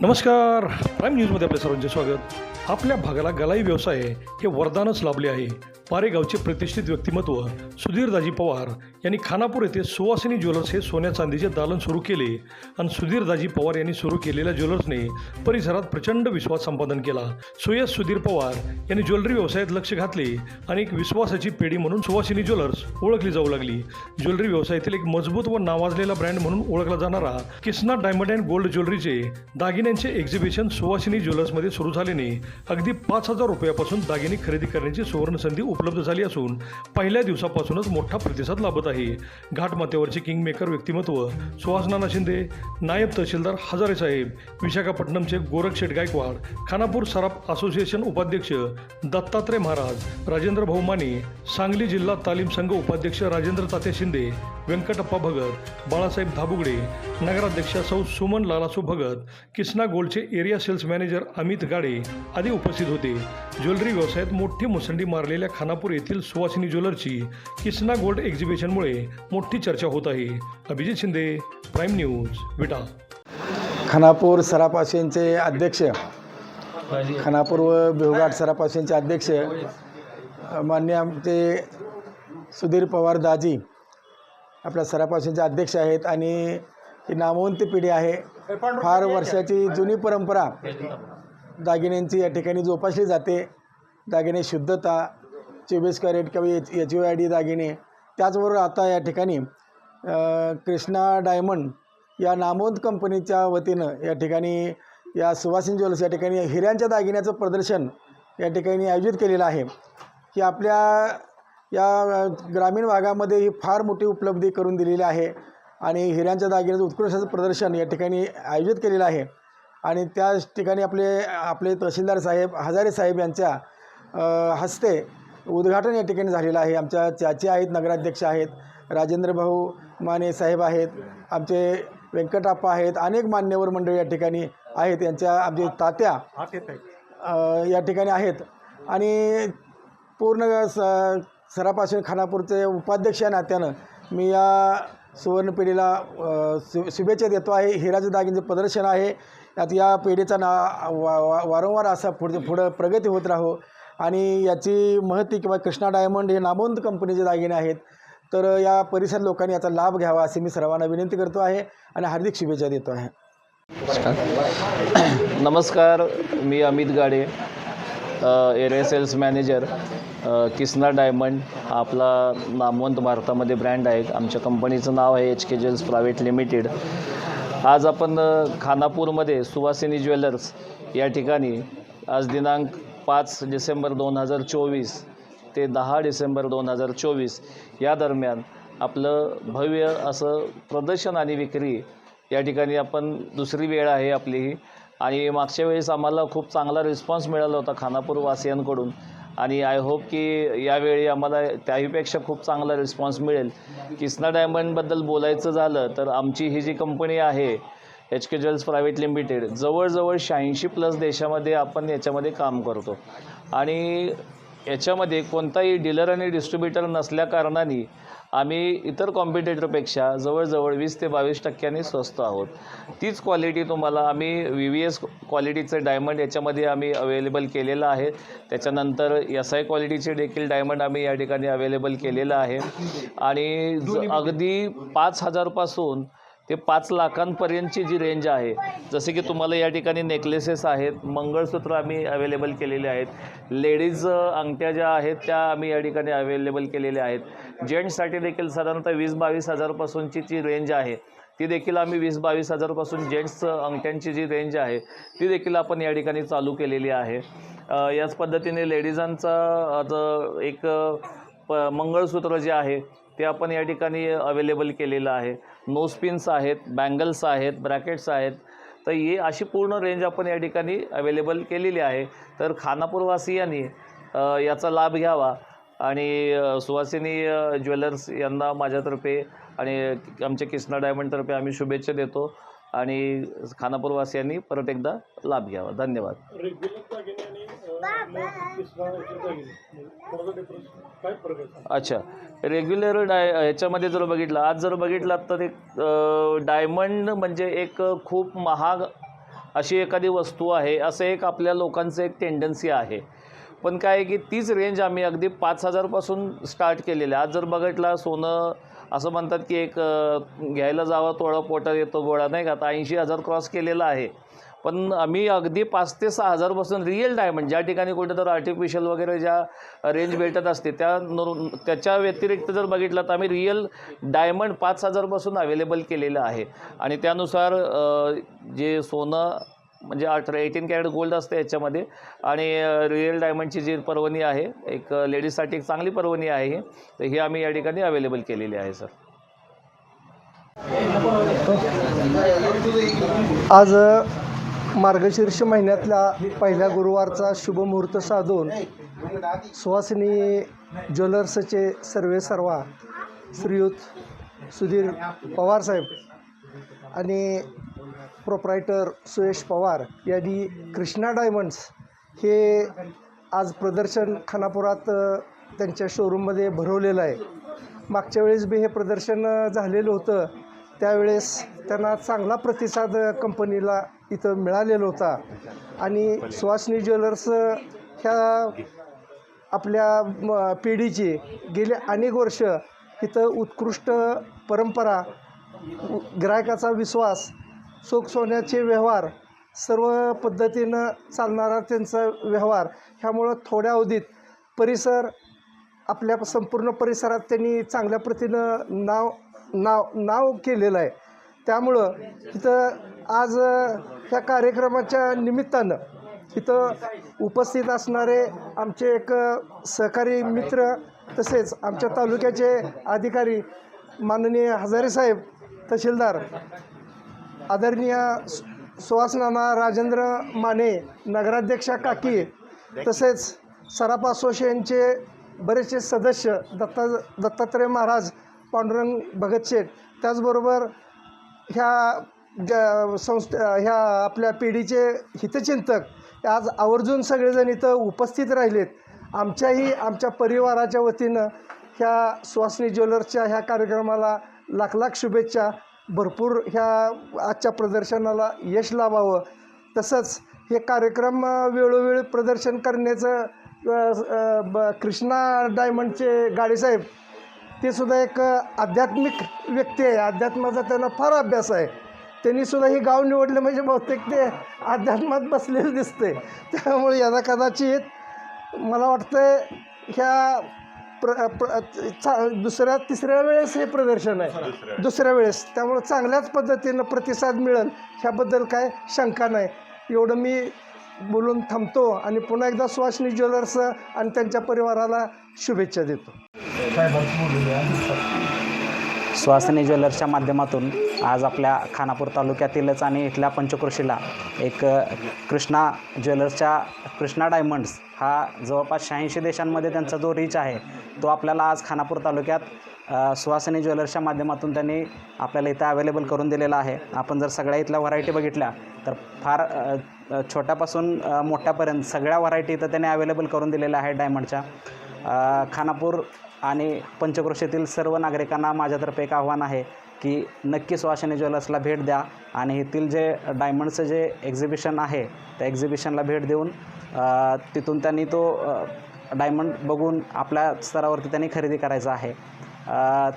नमस्कार. प्राईम न्यूजमध्ये आपल्या सर्वांचे स्वागत. आपल्या भागाला गलाई व्यवसाय हे वरदानच लाभले आहे. पारेगावचे प्रतिष्ठित व्यक्तिमत्व सुधीरदाजी पवार यांनी खानापूर येथे सुवासिनी ज्वेलर्स हे सोन्या चांदीचे दालन सुरू केले आणि सुधीर दाजी पवार यांनी सुरू केलेल्या ज्वेलर्सने परिसरात प्रचंड विश्वास संपादन केला. सुयश सुधीर पवार यांनी ज्वेलरी व्यवसायात लक्ष घातले आणि एक विश्वासाची पेढी म्हणून सुवासिनी ज्वेलर्स ओळखली जाऊ लागली. ज्वेलरी व्यवसायातील एक मजबूत व नावाजलेला ब्रँड म्हणून ओळखला जाणारा किसना डायमंड अँड गोल्ड ज्वेलरीचे दागिन्यांचे एक्झिबिशन सुवासिनी ज्वेलर्समध्ये सुरू झाल्याने अगदी पाच हजार रुपयापासून दागिने खरेदी करण्याची सुवर्ण संधी उपलब्ध झाली असून पहिल्या दिवसापासूनच मोठा प्रतिसाद लाभत आहे. घाटमाथ्यावरचे किंगमेकर व्यक्तिमत्व सुहासनाना शिंदे नायब तहसीलदार हजारे साहेब विशाखापट्टणमचे गोरखशेठ गायकवाड खानापूर सराफ असोसिएशन उपाध्यक्ष दत्तात्रय महाराज राजेंद्र भाऊ माने सांगली जिल्हा तालीम संघ उपाध्यक्ष राजेंद्र तात्या शिंदे व्यंकटप्पा भगत बाळासाहेब धाबुगडे नगराध्यक्षा सौ Suman लालासू Bhagat Kisna गोल्डचे area sales manager Amit Gade आदी उपस्थित होते. ज्वेलरी व्यवसायात मोठी मुसंडी मारलेल्या खानापूर येथील सुवासिनी ज्वेलरची किसना गोल्ड एक्झिबिशनमुळे मोठी चर्चा होत आहे. Abhijit Shinde prime news Vita. Khanapur सरापाशींचे अध्यक्ष. खानापूर व बेवघाट सरापाशींचे अध्यक्ष. मान्य आमचे सुधीर पवार दाजी आपल्या सरापासूनचे अध्यक्ष आहेत आणि ही नामवंत पिढी आहे. फार वर्षाची जुनी परंपरा दागिन्यांची या ठिकाणी जोपासली जाते. दागिने शुद्धता चोवीस कॅरेट किंवा H H U I D दागिने. त्याचबरोबर आता या ठिकाणी कृष्णा डायमंड या नामवंत कंपनीच्या वतीनं या ठिकाणी या सुवासिन ज्वेलर्स या ठिकाणी हिऱ्यांच्या दागिन्याचं प्रदर्शन या ठिकाणी आयोजित केलेलं आहे. की आपल्या या ग्रामीण भागामध्ये ही फार मोठी उपलब्धी करून दिलेली आहे. आणि हिऱ्यांच्या दागिन्याचं उत्कृष्ट प्रदर्शन या ठिकाणी आयोजित केलेलं आहे. आणि त्याच ठिकाणी आपले आपले तहसीलदार साहेब हजारे साहेब यांच्या हस्ते उद्घाटन या ठिकाणी झालेलं आहे. आमच्या चाची आहेत नगराध्यक्ष आहेत राजेंद्र भाऊ माने साहेब आहेत आमचे व्यंकटाप्पा आहेत अनेक मान्यवर मंडळी या ठिकाणी आहेत. यांच्या आमचे तात्या या ठिकाणी आहेत. आणि पूर्ण स सरापासून खानापूरचे उपाध्यक्ष या नात्यानं. मी या सुवर्ण पिढीला शु शुभेच्छा देतो आहे. हिराचं दागिनचं प्रदर्शन आहे. यात या पिढीचा ना वा वा वारंवार असा पुढे पुढं प्रगती होत राहो. आणि याची महती किंवा कृष्णा डायमंड हे नामवंत कंपनीचे दागिने आहेत. तर या परिसर लोकांनी याचा लाभ घ्यावा असे मी सर्वांना विनंती करतो आहे आणि हार्दिक शुभेच्छा देतो आहे. नमस्कार. मी Amit Gade. Area sales manager Kisna diamond हा आपला नामवंत भारतामध्ये ब्रँड आहे आमच्या कंपनीचं नाव आहे H K jewels private limited. आज आपण खानापूरमध्ये सुवासिनी ज्वेलर्स या ठिकाणी आज दिनांक पाच डिसेंबर दोन हजार चोवीस ते दहा डिसेंबर दोन हजार चोवीस या दरम्यान आपलं भव्य असं प्रदर्शन आणि विक्री या ठिकाणी आपण दुसरी वेळ आहे आपली. ही आणि मागच्या वेळेस आम्हाला खूप चांगला रिस्पॉन्स मिळाला होता खानापूर वासियांकडून आणि आय होप की यावेळी आम्हाला त्याहीपेक्षा खूप चांगला रिस्पॉन्स मिळेल. किसना डायमंडबद्दल बोलायचं झालं तर आमची ही जी कंपनी आहे H K jewels private limited जवळजवळ शहाऐंशी प्लस देशामध्ये आपण याच्यामध्ये काम करतो. आणि याच्यामध्ये कोणताही डीलर आणि डिस्ट्रीब्युटर नसल्या कारणाने आम्ही इतर कॉम्पिटेटरपेक्षा जवळजवळ वीस ते बावीस टक्क्यांनी स्वस्त आहोत. तीच क्वालिटी तुम्हाला आम्ही व्ही व्ही एस क्वालिटीचं डायमंड याच्यामध्ये आम्ही अवेलेबल केलेलं आहे. त्याच्यानंतर एस आय क्वालिटीचे देखील डायमंड आम्ही या ठिकाणी अवेलेबल केलेलं आहे. आणि अगदी पाच हजारपासून ते पाच लाखांपर्यंतची जी रेंज आहे जसे की तुम्हाला या ठिकाणी नेकलेसेस आहेत मंगळसूत्र आम्ही अवेलेबल केलेले आहेत. लेडीज अंगठ्या ज्या आहेत त्या आम्ही या ठिकाणी अवेलेबल केलेल्या आहेत. जेंट्ससाठी देखील साधारणतः वीस बावीस हजारपासूनची जी रेंज आहे ती देखील आम्ही वीस बावीस हजारपासून जेंट्स अंगठ्यांची जी रेंज आहे ती देखील आपण या ठिकाणी चालू केलेली आहे. याच पद्धतीने लेडीजांचा एक प मंगळसूत्र जे आहे ते आपण या ठिकाणी अवेलेबल केलेलं आहे. नोस्पिन्स आहेत बँगल्स आहेत ब्रॅकेट्स आहेत. तर ही अशी पूर्ण रेंज आपण या ठिकाणी अवेलेबल केलेली आहे. तर खानापूरवासियांनी याचा लाभ घ्यावा. आणि सुवासिनी ज्वेलर्स यांना माझ्यातर्फे आणि आमच्या किसना डायमंडतर्फे आम्ही शुभेच्छा देतो. आणि खानापूरवासियांनी परत एकदा लाभ घ्यावा. धन्यवाद. अच्छा. रेग्युलर डाय याच्यामध्ये जर बघितलं आज जर बघितलात तर एक डायमंड म्हणजे एक खूप महाग अशी एखादी वस्तू आहे असं एक आपल्या लोकांचं एक टेंडन्सी आहे. पण काय आहे की तीच रेंज आम्ही अगदी पाच हजारपासून स्टार्ट केलेली आहे. आज जर बघितला सोनं असं म्हणतात की एक घ्यायला जावं तोळा पोटात येतो गोळा नाही का? आता ऐंशी हजार क्रॉस केलेला आहे. पण आम्ही अगदी पाच ते सहा हजारपासून रिअल डायमंड म्हणजे ज्या ठिकाणी कुठं तर आर्टिफिशियल वगैरे ज्या रेंज भेटत असते त्या नु- त्याच्या व्यतिरिक्त जर बघितलं तर आम्ही रिअल डायमंड पाच हजारपासून अवेलेबल केलेलं आहे. आणि त्यानुसार जे सोनं म्हणजे अठरा एटीन कॅरेट गोल्ड असते याच्यामध्ये आणि रिअल डायमंडची जी पर्वणी आहे एक लेडीजसाठी एक चांगली पर्वणी आहे तर ही आम्ही या ठिकाणी अवेलेबल केलेली आहे सर. आज मार्गशीर्ष महिन्यातल्या पहिल्या गुरुवारचा शुभ मुहूर्त साधून सुहासिनी ज्वेलर्सचे सर्वे सर्वा श्रीयुत सुधीर पवारसाहेब आणि प्रोप्रायटर सुयश पवार यांनी कृष्णा डायमंड्स हे आज प्रदर्शन खानापुरात त्यांच्या शोरूममध्ये भरवलेलं आहे. मागच्या वेळेस बी हे प्रदर्शन झालेलं होतं. त्यावेळेस त्यांना चांगला प्रतिसाद कंपनीला इथं मिळालेला होता. आणि सुहासनी ज्वेलर्स ह्या आपल्या म, पिढीची गेले अनेक वर्ष इथं उत्कृष्ट परंपरा ग्राहकाचा विश्वास सोग सोन्याचे व्यवहार सर्व पद्धतीनं चालणारा त्यांचा व्यवहार ह्यामुळं थोड्या अवधीत परिसर आपल्या संपूर्ण परिसरात त्यांनी चांगल्या प्रतीनं नाव नाव नाव केलेलं आहे. त्यामुळं इथं आज त्या कार्यक्रमाच्या निमित्तानं इथं उपस्थित असणारे आमचे एक सहकारी मित्र तसेच आमच्या तालुक्याचे अधिकारी माननीय हजारे साहेब तहसीलदार आदरणीय सु- राजेंद्र माने नगराध्यक्षा काकी तसेच सराप असोसिएशनचे बरेचसे सदस्य दत्ता दत्तात्रय महाराज पांडुरंग भगत शेठ त्याचबरोबर ह्या ज्या संस्था ह्या आपल्या पिढीचे हितचिंतक आज आवर्जून सगळेजण इथं उपस्थित राहिलेत. आमच्याही आमच्या परिवाराच्या वतीनं ह्या सुहासनी ज्वेलर्सच्या ह्या कार्यक्रमाला लाख लाख शुभेच्छा. भरपूर ह्या आजच्या प्रदर्शनाला यश लाभावं तसंच हे कार्यक्रम वेळोवेळी प्रदर्शन करण्याचं ब कृष्णा डायमंडचे गाडीसाहेब ते सुद्धा एक आध्यात्मिक व्यक्ती आहे. अध्यात्माचा त्यांना फार अभ्यास आहे. त्यांनी सुद्धा हे गाव निवडलं म्हणजे बहुतेक ते अध्यात्मात बसलेलं दिसते. त्यामुळे याला कदाचित मला वाटतं ह्या प्र प्र चा दुसऱ्या तिसऱ्या वेळेस हे प्रदर्शन आहे. दुसऱ्या वेळेस. त्यामुळं चांगल्याच पद्धतीनं प्रतिसाद मिळेल ह्याबद्दल काय शंका नाही. एवढं मी बोलून थांबतो आणि पुन्हा एकदा सुहासिनी ज्वेलर्स आणि त्यांच्या परिवाराला शुभेच्छा देतो. सुहासिनी ज्वेलर्सच्या माध्यमातून आज आपल्या खानापूर तालुक्यातीलच आणि इथल्या पंचकृषीला एक कृष्णा ज्वेलर्सच्या कृष्णा डायमंड्स हा जवळपास शहाऐंशी देशांमध्ये त्यांचा जो रीच आहे तो आपल्याला आज खानापूर तालुक्यात सुहासिनी ज्वेलर्सच्या माध्यमातून त्यांनी आपल्याला इथं अवेलेबल करून दिलेला आहे. आपण जर सगळ्या इथल्या व्हरायटी बघितल्या तर फार छोट्यापासून मोठ्यापर्यंत सगळ्या व्हरायटी इथं त्यांनी अवेलेबल करून दिलेल्या आहेत डायमंडच्या खानापूर आणि पंचक्रोशीतील सर्व नागरिकांना माझ्यातर्फे एक आव्हान आहे की नक्की सुहासिनी ज्वेलर्सला भेट द्या आणि येथील जे डायमंडचं जे एक्झिबिशन आहे त्या एक्झिबिशनला भेट देऊन तिथून त्यांनी तो डायमंड बघून आपल्या स्तरावरती त्यांनी खरेदी करायचा आहे.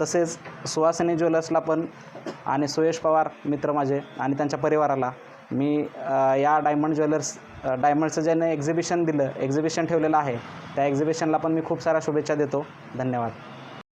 तसेच सुहासिनी ज्वेलर्सला पण आणि सुयश पवार मित्र माझे आणि त्यांच्या परिवाराला मी या डायमंड ज्वेलर्स डायमंडचं ज्याने एक्झिबिशन दिलं एक्झिबिशन ठेवलेलं आहे त्या एक्झिबिशनला पण मी खूप साऱ्या शुभेच्छा देतो. धन्यवाद.